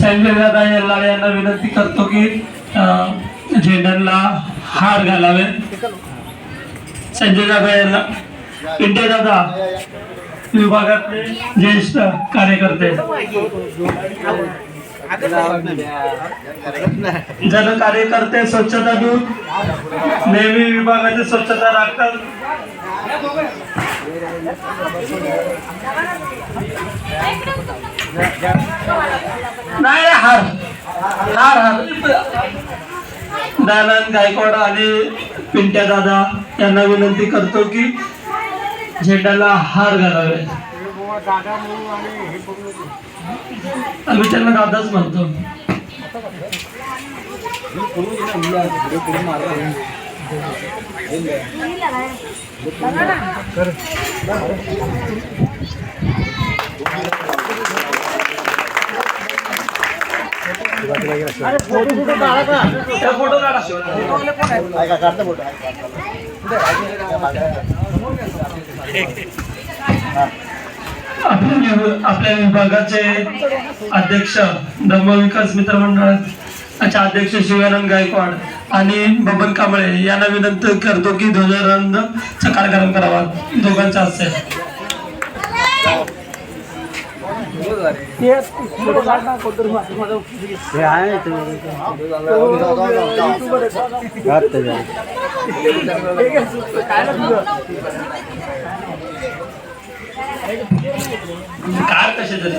संजय दादा येल्लाडे यांना विनंती करतो की झेंड्यांना हार घालावे. संजय दादा यांना पिंटे दादा विभागातले ज्येष्ठ कार्यकर्ते. जन कार्यकर्ते स्वच्छता दूत नेहमी विभागाची स्वच्छता राखतात. नाही हार. हार हार. दयानंद गायकवाड आणि पिंट्या दादा यांना विनंती करतो की झेंड्याला हार घालावे. आम्ही त्यांना दादाच म्हणतो. आपल्या विभागाचे अध्यक्ष धर्मविकास मित्र मंडळाचे अच्छा अध्यक्ष शिवानंद गायकवाड आणि बबन कांबळे यांना विनंती करतो की ध्वजारंदचा कार्यक्रम करावा. दोघांचा हस्ते कार कसे तरी?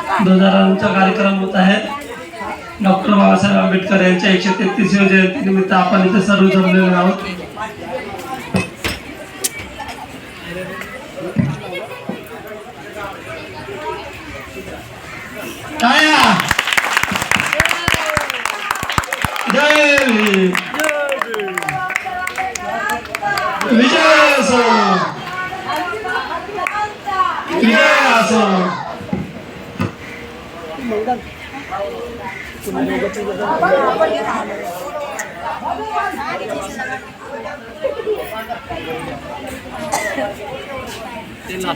ध्वजारोहणचा कार्यक्रम होत आहे. डॉक्टर बाबासाहेब आंबेडकर यांच्या एकशे तेहतीसव्या जयंती निमित्त आपण इथे सर्व जमलेलो आहोत. टाळ्या! जय भीम! विजय असो. विजय असो